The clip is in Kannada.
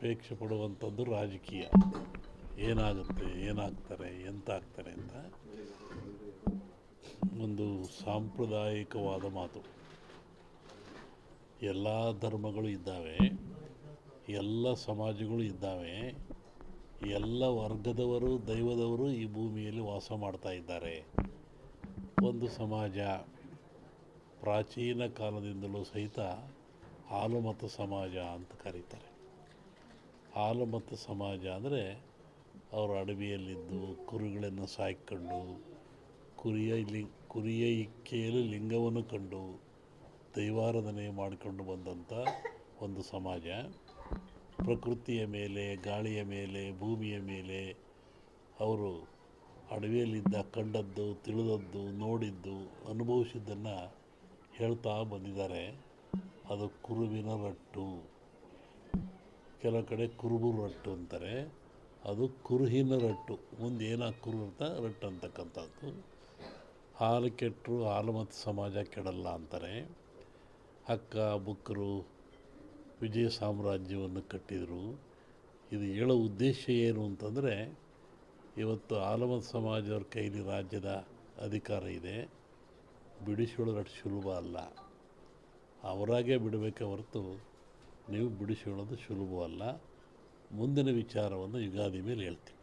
ಅಪೇಕ್ಷೆ ಪಡುವಂಥದ್ದು ರಾಜಕೀಯ. ಏನಾಗುತ್ತೆ, ಏನಾಗ್ತಾರೆ, ಎಂತಾಗ್ತಾರೆ ಅಂತ ಒಂದು ಸಾಂಪ್ರದಾಯಿಕವಾದ ಮಾತು. ಎಲ್ಲ ಧರ್ಮಗಳು ಇದ್ದಾವೆ, ಎಲ್ಲ ಸಮಾಜಗಳು ಇದ್ದಾವೆ, ಎಲ್ಲ ವರ್ಗದವರು, ದೈವದವರು ಈ ಭೂಮಿಯಲ್ಲಿ ವಾಸ ಮಾಡ್ತಾ ಇದ್ದಾರೆ. ಒಂದು ಸಮಾಜ ಪ್ರಾಚೀನ ಕಾಲದಿಂದಲೂ ಸಹಿತ ಹಾಲುಮತ ಸಮಾಜ ಅಂತ ಕರೀತಾರೆ. ಹಾಲುಮತ ಸಮಾಜ ಅಂದರೆ ಅವರು ಅಡವಿಯಲ್ಲಿದ್ದು, ಕುರಿಗಳನ್ನು ಸಾಕಿಕೊಂಡು ಕುರಿಯ ಲಿ, ಕುರಿಯ ಇಕ್ಕೆಯಲ್ಲಿ ಲಿಂಗವನ್ನು ಕಂಡು ದೈವಾರಾಧನೆ ಮಾಡಿಕೊಂಡು ಬಂದಂಥ ಒಂದು ಸಮಾಜ. ಪ್ರಕೃತಿಯ ಮೇಲೆ, ಗಾಳಿಯ ಮೇಲೆ, ಭೂಮಿಯ ಮೇಲೆ ಅವರು ಅಡವಿಯಲ್ಲಿದ್ದ, ಕಂಡದ್ದು, ತಿಳಿದದ್ದು, ನೋಡಿದ್ದು, ಅನುಭವಿಸಿದ್ದನ್ನು ಹೇಳ್ತಾ ಬಂದಿದ್ದಾರೆ. ಅದು ಕುರುವಿನ ರಟ್ಟು. ಕೆಲವು ಕಡೆ ಕುರುಬು ರಟ್ಟು ಅಂತಾರೆ. ಅದು ಕುರುಹಿನ ರಟ್ಟು. ಮುಂದೆ ಏನಾಗಿ ಕುರು ಅಂತ ರಟ್ಟು ಅಂತಕ್ಕಂಥದ್ದು. ಹಾಲು ಕೆಟ್ಟರು ಹಾಲು ಮತ್ತು ಸಮಾಜ ಕೆಡಲ್ಲ ಅಂತಾರೆ. ಹಕ್ಕ ಬುಕ್ಕರು ವಿಜಯ ಸಾಮ್ರಾಜ್ಯವನ್ನು ಕಟ್ಟಿದರು. ಇದು ಹೇಳೋ ಉದ್ದೇಶ ಏನು ಅಂತಂದರೆ, ಇವತ್ತು ಆಲಮತ್ ಸಮಾಜವ್ರ ಕೈಲಿ ರಾಜ್ಯದ ಅಧಿಕಾರ ಇದೆ. ಬಿಡಿಸಿಕೊಳ್ಳೋದು ರಟ್ಟು ಸುಲಭ ಅಲ್ಲ. ಅವರಾಗೇ ಬಿಡಬೇಕೆ ಹೊರತು ನೀವು ಬಿಡಿಸಿಕೊಳ್ಳೋದು ಸುಲಭವಲ್ಲ. ಮುಂದಿನ ವಿಚಾರವನ್ನು ಯುಗಾದಿ ಮೇಲೆ ಹೇಳ್ತೀನಿ.